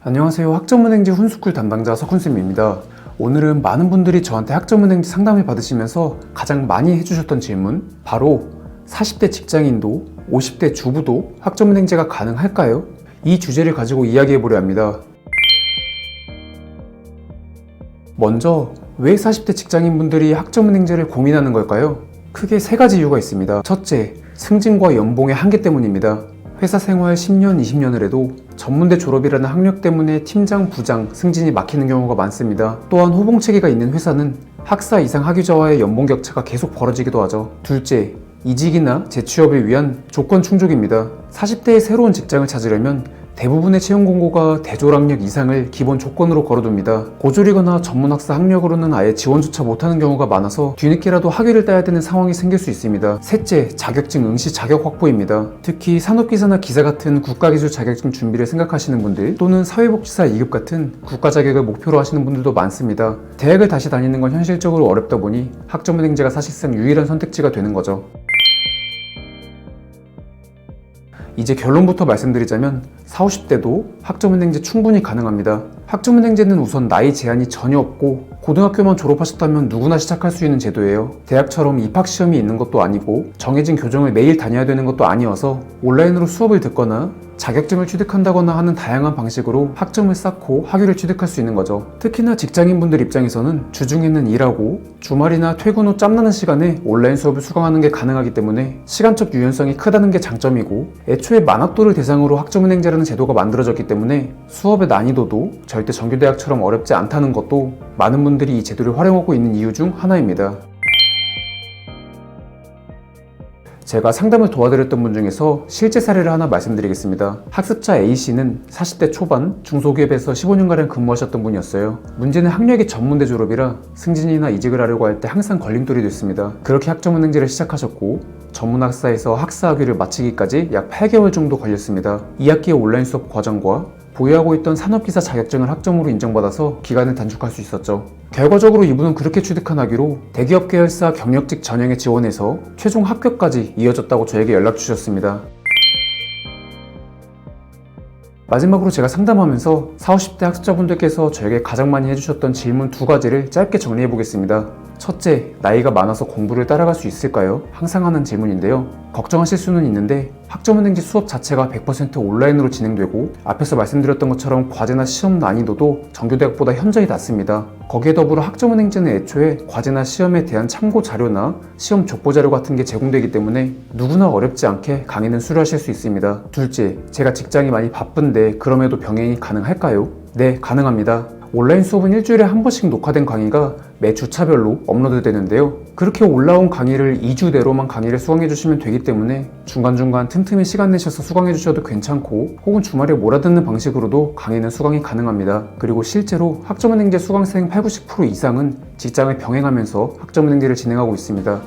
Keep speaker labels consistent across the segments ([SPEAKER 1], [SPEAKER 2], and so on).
[SPEAKER 1] 안녕하세요. 학점은행지 훈스쿨 담당자 석훈쌤입니다. 오늘은 많은 분들이 저한테 학점은행지 상담을 받으시면서 가장 많이 해주셨던 질문, 바로 40대 직장인도 50대 주부도 학점은행제가 가능할까요? 이 주제를 가지고 이야기해 보려 합니다. 먼저, 왜 40대 직장인분들이 학점은행제를 고민하는 걸까요? 크게 세 가지 이유가 있습니다. 첫째, 승진과 연봉의 한계 때문입니다. 회사 생활 10년, 20년을 해도 전문대 졸업이라는 학력 때문에 팀장, 부장, 승진이 막히는 경우가 많습니다. 또한 호봉 체계가 있는 회사는 학사 이상 학위자와의 연봉 격차가 계속 벌어지기도 하죠. 둘째, 이직이나 재취업을 위한 조건 충족입니다. 40대의 새로운 직장을 찾으려면 대부분의 채용 공고가 대졸학력 이상을 기본 조건으로 걸어둡니다. 고졸이거나 전문학사 학력으로는 아예 지원조차 못하는 경우가 많아서 뒤늦게라도 학위를 따야 되는 상황이 생길 수 있습니다. 셋째, 자격증 응시 자격 확보입니다. 특히 산업기사나 기사 같은 국가기술 자격증 준비를 생각하시는 분들 또는 사회복지사 2급 같은 국가 자격을 목표로 하시는 분들도 많습니다. 대학을 다시 다니는 건 현실적으로 어렵다 보니 학점은행제가 사실상 유일한 선택지가 되는 거죠. 이제 결론부터 말씀드리자면 40, 50대도 학점은행제 충분히 가능합니다. 학점은행제는 우선 나이 제한이 전혀 없고 고등학교만 졸업하셨다면 누구나 시작할 수 있는 제도예요. 대학처럼 입학시험이 있는 것도 아니고 정해진 교정을 매일 다녀야 되는 것도 아니어서 온라인으로 수업을 듣거나 자격증을 취득한다거나 하는 다양한 방식으로 학점을 쌓고 학위를 취득할 수 있는 거죠. 특히나 직장인분들 입장에서는 주중에는 일하고 주말이나 퇴근 후 짬나는 시간에 온라인 수업을 수강하는 게 가능하기 때문에 시간적 유연성이 크다는 게 장점이고 애초 에 만학도를 대상으로 학점은행제라는 제도가 만들어졌기 때문에 수업의 난이도도 절대 정규대학처럼 어렵지 않다는 것도 많은 분들이 이 제도를 활용하고 있는 이유 중 하나입니다. 제가 상담을 도와드렸던 분 중에서 실제 사례를 하나 말씀드리겠습니다. 학습자 A씨는 40대 초반 중소기업에서 15년가량 근무하셨던 분이었어요. 문제는 학력이 전문대 졸업이라 승진이나 이직을 하려고 할 때 항상 걸림돌이 됐습니다. 그렇게 학점은행제를 시작하셨고 전문학사에서 학사학위를 마치기까지 약 8개월 정도 걸렸습니다. 2학기의 온라인 수업 과정과 보유하고 있던 산업기사 자격증을 학점으로 인정받아서 기간을 단축할 수 있었죠. 결과적으로 이분은 그렇게 취득한 학위로 대기업 계열사 경력직 전형에 지원해서 최종 합격까지 이어졌다고 저에게 연락 주셨습니다. 마지막으로 제가 상담하면서 40, 50대 학습자분들께서 저에게 가장 많이 해주셨던 질문 두 가지를 짧게 정리해 보겠습니다. 첫째, 나이가 많아서 공부를 따라갈 수 있을까요? 항상 하는 질문인데요. 걱정하실 수는 있는데 학점은행지 수업 자체가 100% 온라인으로 진행되고 앞에서 말씀드렸던 것처럼 과제나 시험 난이도도 정규대학보다 현저히 낮습니다. 거기에 더불어 학점은행제는 애초에 과제나 시험에 대한 참고 자료나 시험 족보 자료 같은 게 제공되기 때문에 누구나 어렵지 않게 강의는 수료하실 수 있습니다. 둘째, 제가 직장이 많이 바쁜데 그럼에도 병행이 가능할까요? 네, 가능합니다. 온라인 수업은 일주일에 한 번씩 녹화된 강의가 매 주차별로 업로드 되는데요. 그렇게 올라온 강의를 2주 내로만 강의를 수강해 주시면 되기 때문에 중간중간 틈틈이 시간 내셔서 수강해 주셔도 괜찮고 혹은 주말에 몰아듣는 방식으로도 강의는 수강이 가능합니다. 그리고 실제로 학점은행제 수강생 8, 90% 이상은 직장을 병행하면서 학점은행제를 진행하고 있습니다.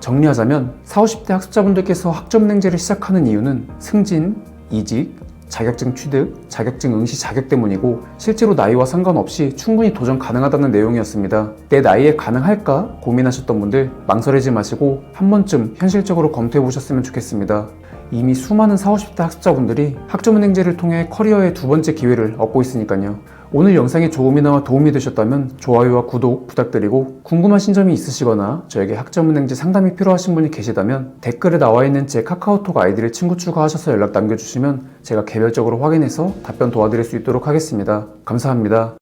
[SPEAKER 1] 정리하자면 40, 50대 학습자분들께서 학점은행제를 시작하는 이유는 승진, 이직, 자격증 취득, 자격증 응시 자격 때문이고 실제로 나이와 상관없이 충분히 도전 가능하다는 내용이었습니다. 내 나이에 가능할까 고민하셨던 분들 망설이지 마시고 한 번쯤 현실적으로 검토해 보셨으면 좋겠습니다. 이미 수많은 40, 50대 학습자분들이 학점은행제를 통해 커리어의 두 번째 기회를 얻고 있으니까요. 오늘 영상이 조금이나마 도움이 되셨다면 좋아요와 구독 부탁드리고 궁금하신 점이 있으시거나 저에게 학점은행제 상담이 필요하신 분이 계시다면 댓글에 나와 있는 제 카카오톡 아이디를 친구 추가하셔서 연락 남겨주시면 제가 개별적으로 확인해서 답변 도와드릴 수 있도록 하겠습니다. 감사합니다.